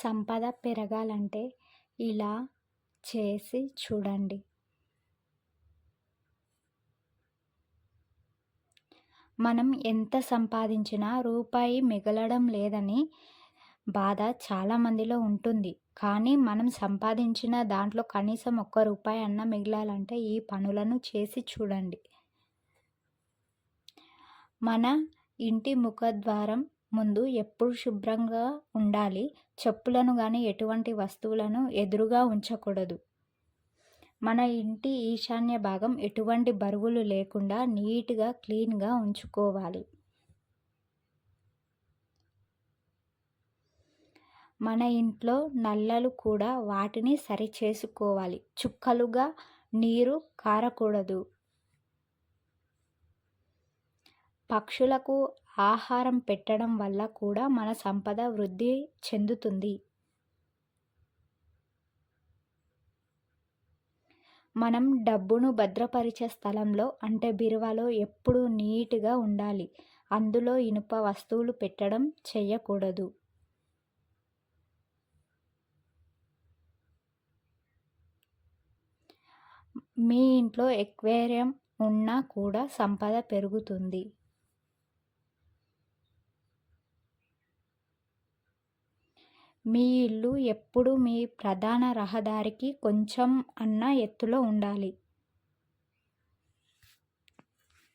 సంపద పెరగాలంటే ఇలా చేసి చూడండి. మనం ఎంత సంపాదించినా రూపాయి మిగలడం లేదని బాధ చాలామందిలో ఉంటుంది. కానీ మనం సంపాదించిన దాంట్లో కనీసం ఒక్క రూపాయి అన్న మిగలాలంటే ఈ పనులను చేసి చూడండి. మన ఇంటి ముఖద్వారం ముందు ఎప్పుడు శుభ్రంగా ఉండాలి చెప్పులను కానీ ఎటువంటి వస్తువులను ఎదురుగా ఉంచకూడదు. మన ఇంటి ఈశాన్య భాగం ఎటువంటి బరువులు లేకుండా నీట్గా క్లీన్గా ఉంచుకోవాలి. మన ఇంట్లో నల్లలు కూడా వాటిని సరి చేసుకోవాలి చుక్కలుగా నీరు కారకూడదు. పక్షులకు ఆహారం పెట్టడం వల్ల కూడా మన సంపద వృద్ధి చెందుతుంది. మనం డబ్బును భద్రపరిచే స్థలంలో అంటే బీరువాలో ఎప్పుడూ నీట్గా ఉండాలి. అందులో ఇనుప వస్తువులు పెట్టడం చేయకూడదు. మీ ఇంట్లో ఎక్వేరియం ఉన్నా కూడా సంపద పెరుగుతుంది. మీ ఇల్లు ఎప్పుడు మీ ప్రధాన రహదారికి కొంచెం అన్న ఎత్తులో ఉండాలి.